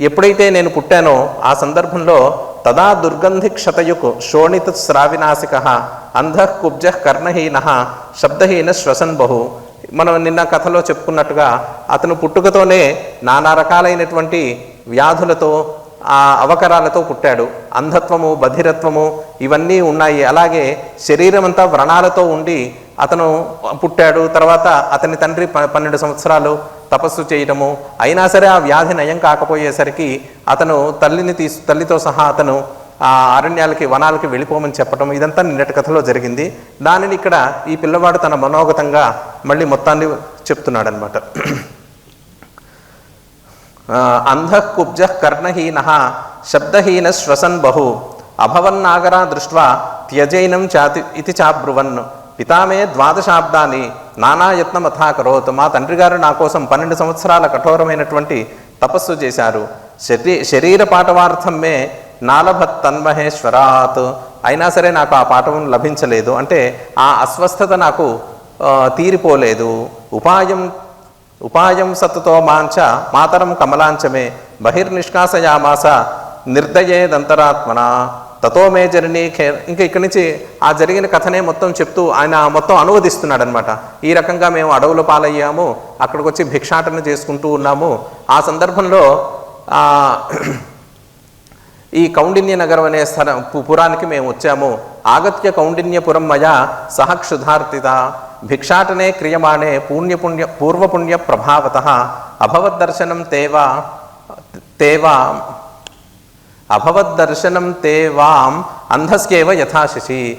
ఎప్పుడైతే నేను పుట్టానో ఆ సందర్భంలో తదా దుర్గంధి క్షతయుక్ శోణిత శ్రావినాశిక అంధ కుబ్జ కర్ణహీన శబ్దహీన శ్వసన్ బహు. మనం నిన్న కథలో చెప్పుకున్నట్టుగా అతను పుట్టుకతోనే నానా రకాలైనటువంటి వ్యాధులతో ఆ అవకరాలతో పుట్టాడు. అంధత్వము బధిరత్వము ఇవన్నీ ఉన్నాయి. అలాగే శరీరం అంతా వ్రణాలతో ఉండి అతను పుట్టాడు. తర్వాత అతని తండ్రి పన్నెండు సంవత్సరాలు తపస్సు చేయడము అయినా సరే ఆ వ్యాధి నయం కాకపోయేసరికి అతను తల్లిని తీసు తల్లితో సహా అతను ఆ అరణ్యాలకి వనాలకి వెళ్ళిపోమని చెప్పడం ఇదంతా నిన్నటి కథలో జరిగింది. దానిని ఇక్కడ ఈ పిల్లవాడు తన మనోగతంగా మళ్ళీ మొత్తాన్ని చెప్తున్నాడనమాట అంధ కుబ్జ కర్ణహీన శబ్దహీన శ్వసన్ బహు అభవన్నాగరా దృష్ట్వా త్యజైనం చాతి ఇది చాబ్రువన్. పితామే ద్వాదశాబ్దాన్ని నానాయత్నమథా కరోత్. మా తండ్రి గారు నా కోసం పన్నెండు సంవత్సరాల కఠోరమైనటువంటి తపస్సు చేశారు. శరీ శరీర పాఠవార్థం మే నాలభత్ తన్మహేశ్వరాత్ అయినా సరే నాకు ఆ పాఠం లభించలేదు. అంటే ఆ అస్వస్థత నాకు తీరిపోలేదు. ఉపాయం ఉపాయం సత్తుతో మాంచ మాతరం కమలాంచమే. బహిర్నిష్కాసయామాస నిర్దయేదంతరాత్మన. తతో మే జర్నీ ఖే ఇంకా ఇక్కడి నుంచి ఆ జరిగిన కథనే మొత్తం చెప్తూ ఆయన మొత్తం అనువదిస్తున్నాడు అనమాట ఈ రకంగా మేము అడవుల పాలయ్యాము అక్కడికి వచ్చి భిక్షాటన చేసుకుంటూ ఉన్నాము. ఆ సందర్భంలో ఈ కౌండిన్య నగరం అనే స్థల పు- పురానికి మేము వచ్చాము. ఆగత్య కౌండిన్యపురం మయ సహ క్షుధార్తిత భిక్షాటనే క్రియమాణే పుణ్యపుణ్య పూర్వపుణ్య ప్రభావత అభవద్దర్శనం తేవా తేవా అభవద్దర్శనం తేవాం అంధస్కేవ యథాశిషి.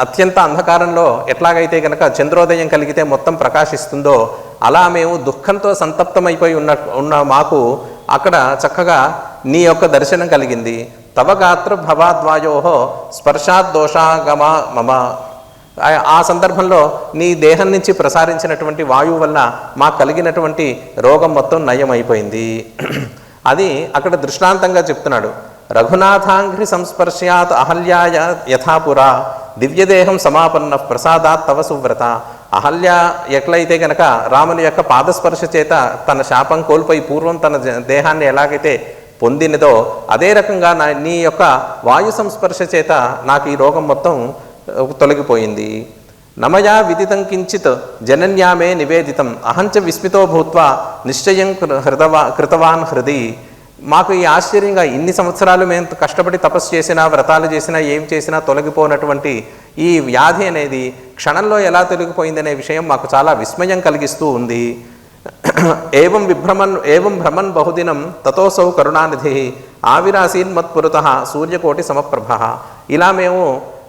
అత్యంత అంధకారంలో ఎట్లాగైతే గనక చంద్రోదయం కలిగితే మొత్తం ప్రకాశిస్తుందో అలా మేము దుఃఖంతో సంతప్తమైపోయి ఉన్న ఉన్న మాకు అక్కడ చక్కగా నీ యొక్క దర్శనం కలిగింది. తవ గాత్ర భవాద్వాయో స్పర్శాద్ దోషాగమా మమ. ఆ- సందర్భంలో నీ దేహం నుంచి ప్రసారించినటువంటి వాయువు వల్ల మాకు కలిగినటువంటి రోగం మొత్తం నయం అయిపోయింది అది అక్కడ దృష్టాంతంగా చెప్తున్నాడు. రఘునాథాంఘ్రి సంస్పర్శ్యాత్ అహల్యాయ యథాపురా దివ్యదేహం సమాపన్న ప్రసాదాత్ తవ సువ్రత. అహల్య ఎట్లయితే గనక రాముని యొక్క పాదస్పర్శ చేత తన శాపం కోల్పోయి పూర్వం తన దేహాన్ని ఎలాగైతే పొందినదో అదే రకంగా నా నీ యొక్క వాయు సంస్పర్శ చేత నాకు ఈ రోగం మొత్తం తొలగిపోయింది. నమయా విదితం కించిత్ జనన్యామే నివేదితం. అహంచ విస్మితో భూత్వా నిశ్చయం హృదవా కృతవాన్ హృది. మాకు ఈ ఆశ్చర్యంగా ఇన్ని సంవత్సరాలు మేము కష్టపడి తపస్సు చేసినా వ్రతాలు చేసినా ఏం చేసినా తొలగిపోనటువంటి ఈ వ్యాధి అనేది క్షణంలో ఎలా తొలగిపోయిందనే విషయం మాకు చాలా విస్మయం కలిగిస్తూ ఉంది. ఏవం విభ్రమన్ ఏవం భ్రమన్ బహుదినం తతోసౌ కరుణానిధి. ఆవిరాసీన్ మత్పురత సూర్యకోటి సమప్రభ. ఇలా మేము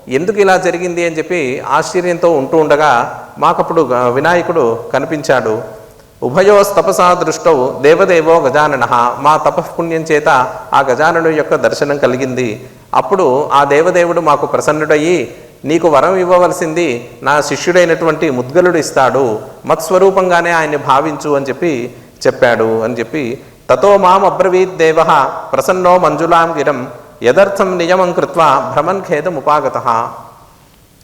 ఎందుకు ఇలా జరిగింది అని చెప్పి ఆశ్చర్యంతో ఉంటూ ఉండగా మాకప్పుడు వినాయకుడు కనిపించాడు. ఉభయోస్తపసా దృష్టౌ దేవదేవో గజానన. మా తపఃపుణ్యం చేత ఆ గజానను యొక్క దర్శనం కలిగింది. అప్పుడు ఆ దేవదేవుడు మాకు ప్రసన్నుడయ్యి నీకు వరం ఇవ్వవలసింది నా శిష్యుడైనటువంటి ముద్గలుడు ఇస్తాడు. మత్స్వరూపంగానే ఆయన్ని భావించు అని చెప్పి చెప్పాడు అని చెప్పి తతో మాం అబ్రవీత్ దేవ ప్రసన్నో మంజులాం గిరం యదర్థం నియమం కృత్వా భ్రమన్ ఖేదముపాగత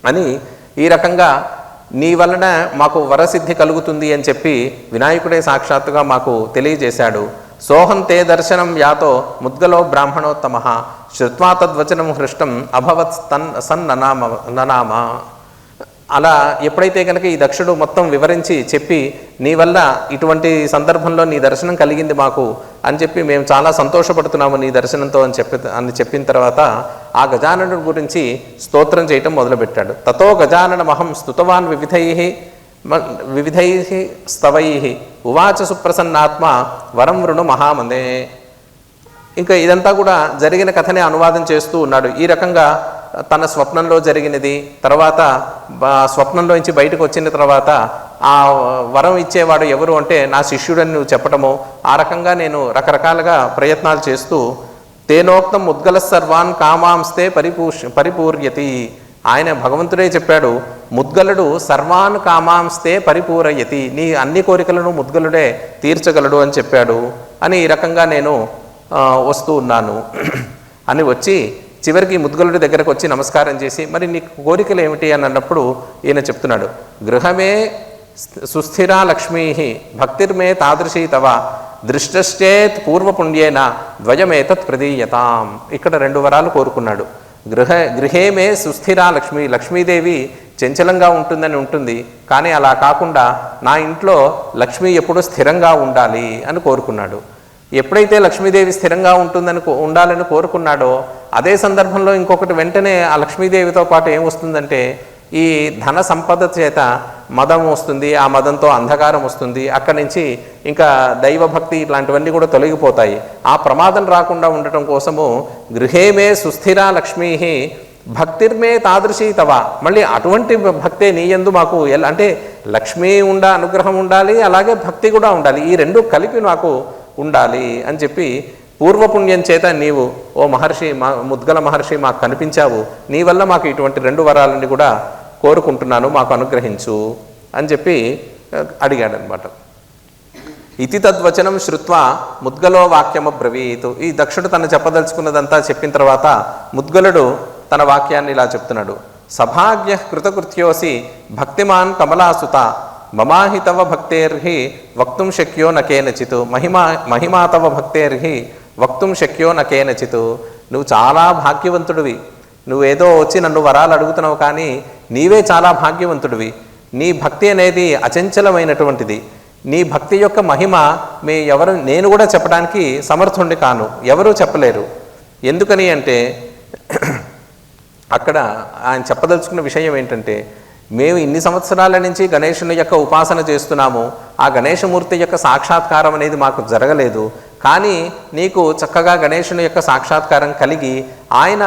అని ఈ రకంగా నీ వలన మాకు వరసిద్ధి కలుగుతుంది అని చెప్పి వినాయకుడే సాక్షాత్తుగా మాకు తెలియజేశాడు. సోహం తే దర్శనం యాతో ముద్గలో బ్రాహ్మణోత్తమ. శ్రుత్వా తద్వచనం హృష్టం అభవత్ తన్ సన్ననామ ననామ. అలా ఎప్పుడైతే కనుక ఈ దక్షుడు మొత్తం వివరించి చెప్పి నీ వల్ల ఇటువంటి సందర్భంలో నీ దర్శనం కలిగింది మాకు అని చెప్పి మేము చాలా సంతోషపడుతున్నాము నీ దర్శనంతో అని చెప్పి అని చెప్పిన తర్వాత ఆ గజాననుడి గురించి స్తోత్రం చేయటం మొదలుపెట్టాడు. తతో గజాననమహం స్తుతవాన్ వివిధై మ- వివిధై స్తవై ఉవాచ సుప్రసన్నాత్మ వరం వృణు మహామందే ఇంకా ఇదంతా కూడా జరిగిన కథనే అనువాదం చేస్తూ ఉన్నాడు. ఈ రకంగా తన స్వప్నంలో జరిగినది తర్వాత స్వప్నంలోంచి స్వప్నంలో నుంచి బయటకు వచ్చిన తర్వాత ఆ వరం ఇచ్చేవాడు ఎవరు అంటే నా శిష్యుడని నువ్వు చెప్పటము ఆ రకంగా నేను రకరకాలుగా ప్రయత్నాలు చేస్తూ తేనోక్తం ముద్గల సర్వాన్ కామాంస్తే పరిపూష్ పరిపూర్యతి. ఆయన భగవంతుడే చెప్పాడు ముద్గలుడు సర్వాన్ కామాంస్తే పరిపూరయతి. నీ అన్ని కోరికలను ముద్గలుడే తీర్చగలడు అని చెప్పాడు. అని ఈ రకంగా నేను వస్తూ ఉన్నాను. అని వచ్చి చివరికి ముద్గలుడి దగ్గరకు వచ్చి నమస్కారం చేసి మరి నీ కోరికలు ఏమిటి? అని అన్నప్పుడు ఈయన చెప్తున్నాడు గృహమే సుస్థిరా లక్ష్మీ భక్తిర్మే తాదృశీ తవ దృష్టశ్చేత్ పూర్వపుణ్యేన ద్వయమేతత్ ప్రదీయతాం. ఇక్కడ రెండు వరాలు కోరుకున్నాడు. గృహ గృహేమే సుస్థిరా లక్ష్మి లక్ష్మీదేవి చంచలంగా ఉంటుందని ఉంటుంది కానీ అలా కాకుండా నా ఇంట్లో లక్ష్మి ఎప్పుడూ స్థిరంగా ఉండాలి అని కోరుకున్నాడు. ఎప్పుడైతే లక్ష్మీదేవి స్థిరంగా ఉంటుందని కో- ఉండాలని కోరుకున్నాడో అదే సందర్భంలో ఇంకొకటి వెంటనే ఆ లక్ష్మీదేవితో పాటు ఏం వస్తుందంటే ఈ ధన సంపద చేత మదం వస్తుంది ఆ మదంతో అంధకారం వస్తుంది అక్కడి నుంచి ఇంకా దైవభక్తి ఇట్లాంటివన్నీ కూడా తొలగిపోతాయి. ఆ ప్రమాదం రాకుండా ఉండటం కోసము గృహేమే సుస్థిర లక్ష్మీ భక్తిర్మే తాదృశీ తవ మళ్ళీ అటువంటి భక్తే నీ యందు మాకు ఎలా అంటే లక్ష్మీ ఉండ అనుగ్రహం ఉండాలి అలాగే భక్తి కూడా ఉండాలి. ఈ రెండు కలిపి నాకు ఉండాలి అని చెప్పి పూర్వపుణ్యం చేత నీవు ఓ మహర్షి మా ముద్గల మహర్షి మాకు కనిపించావు నీ వల్ల మాకు ఇటువంటి రెండు వరాలని కూడా కోరుకుంటున్నాను మాకు అనుగ్రహించు అని చెప్పి అడిగాడనమాట ఇతి తద్వచనం శృత్వ ముద్గలో వాక్యమబ్రవీతు. ఈ దక్షుడు తను చెప్పదలుచుకున్నదంతా చెప్పిన తర్వాత ముద్గలుడు తన వాక్యాన్ని ఇలా చెప్తున్నాడు. సభాగ్య కృతకృత్యోసి భక్తిమాన్ కమలాసుత. మమాహితవ భక్తేర్హి వక్తుం శక్యో నకేనచిత్. మహిమా మహిమాతవ భక్తేర్హి వక్తుం శక్యో నకేనచిత్ నువ్వు చాలా భాగ్యవంతుడివి. నువ్వేదో వచ్చి నన్ను వరాలు అడుగుతున్నావు కానీ నీవే చాలా భాగ్యవంతుడివి. నీ భక్తి అనేది అచంచలమైనటువంటిది. నీ భక్తి యొక్క మహిమ మీ ఎవరు నేను కూడా చెప్పడానికి సమర్థుండి కాను. ఎవరూ చెప్పలేరు. ఎందుకని అంటే అక్కడ ఆయన చెప్పదలుచుకున్న విషయం ఏంటంటే మేము ఇన్ని సంవత్సరాల నుంచి గణేషుని యొక్క ఉపాసన చేస్తున్నాము. ఆ గణేశమూర్తి యొక్క సాక్షాత్కారం అనేది మాకు జరగలేదు. కానీ నీకు చక్కగా గణేషుని యొక్క సాక్షాత్కారం కలిగి ఆయన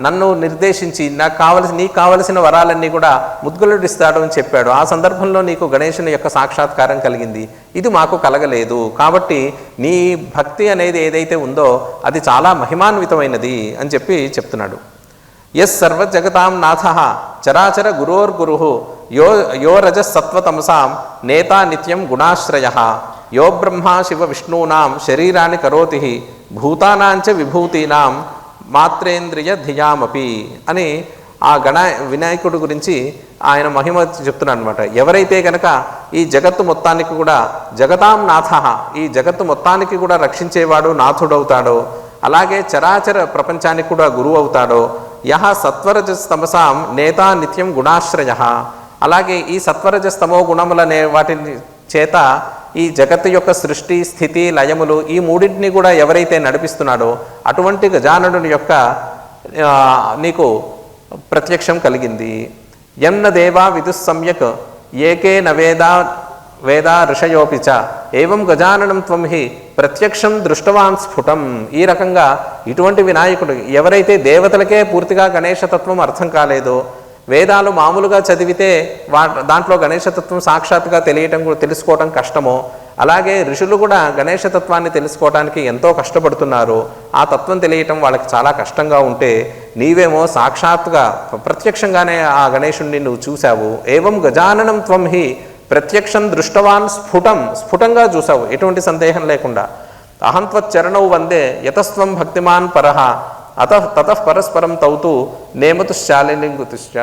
నన్ను నిర్దేశించి నాకు కావలసి నీకు కావలసిన వరాలన్నీ కూడా ముద్గులుడిస్తాడు అని చెప్పాడు. ఆ సందర్భంలో నీకు గణేషుని యొక్క సాక్షాత్కారం కలిగింది. ఇది మాకు కలగలేదు. కాబట్టి నీ భక్తి అనేది ఏదైతే ఉందో అది చాలా మహిమాన్వితమైనది అని చెప్పి చెప్తున్నాడు. ఎస్ సర్వజగతాం నాథ చరాచర గురోర్గురు యో యో రజసత్వతమసాం నేతా నిత్యం గుణాశ్రయ యో బ్రహ్మా శివ విష్ణూనాం శరీరాన్ని కరోతి భూతానాంచ విభూతీనాం మాత్రేంద్రియ ధియామపి అని ఆ గణ వినాయకుడి గురించి ఆయన మహిమ చెప్తున్నాడు అనమాట ఎవరైతే కనుక ఈ జగత్తు మొత్తానికి కూడా జగతాం నాథ ఈ జగత్తు మొత్తానికి కూడా రక్షించేవాడు నాథుడవుతాడో అలాగే చరాచర ప్రపంచానికి కూడా గురువు అవుతాడో యహ సత్వరజస్తమసాం నేతా నిత్యం గుణాశ్రయ. అలాగే ఈ సత్వరజస్తమో గుణములనే వాటిని చేత ఈ జగత్తు యొక్క సృష్టి స్థితి లయములు ఈ మూడింటిని కూడా ఎవరైతే నడిపిస్తున్నాడో అటువంటి గజాననుని యొక్క నీకు ప్రత్యక్షం కలిగింది. ఎన్న దేవా విదుస్సమ్యక్ ఏకే నవేదా వేదా ఋషయోపిచ ఏవం గజాననం త్వం హి ప్రత్యక్షం దృష్టవాన్ స్ఫుటం. ఈ రకంగా ఇటువంటి వినాయకుడు ఎవరైతే దేవతలకే పూర్తిగా గణేశతత్వం అర్థం కాలేదో వేదాలు మామూలుగా చదివితే వా దాంట్లో గణేశతత్వం సాక్షాత్తుగా తెలియటం కూడా తెలుసుకోవటం కష్టమో అలాగే ఋషులు కూడా గణేశతత్వాన్ని తెలుసుకోవడానికి ఎంతో కష్టపడుతున్నారు. ఆ తత్వం తెలియటం వాళ్ళకి చాలా కష్టంగా ఉంటే నీవేమో సాక్షాత్తుగా ప్రత్యక్షంగానే ఆ గణేశుణ్ణి నువ్వు చూశావు. ఏవం గజాననం త్వం హి ప్రత్యక్షం దృష్టవాన్ స్ఫుటం స్ఫుటంగా చూసావు ఎటువంటి సందేహం లేకుండా. అహం త్వచ్చరణౌ వందే యతస్వం భక్తిమాన్ పరహ అత తత పరస్పరం తౌతూ నేమతుశ్చాలినింగుతుశ్చ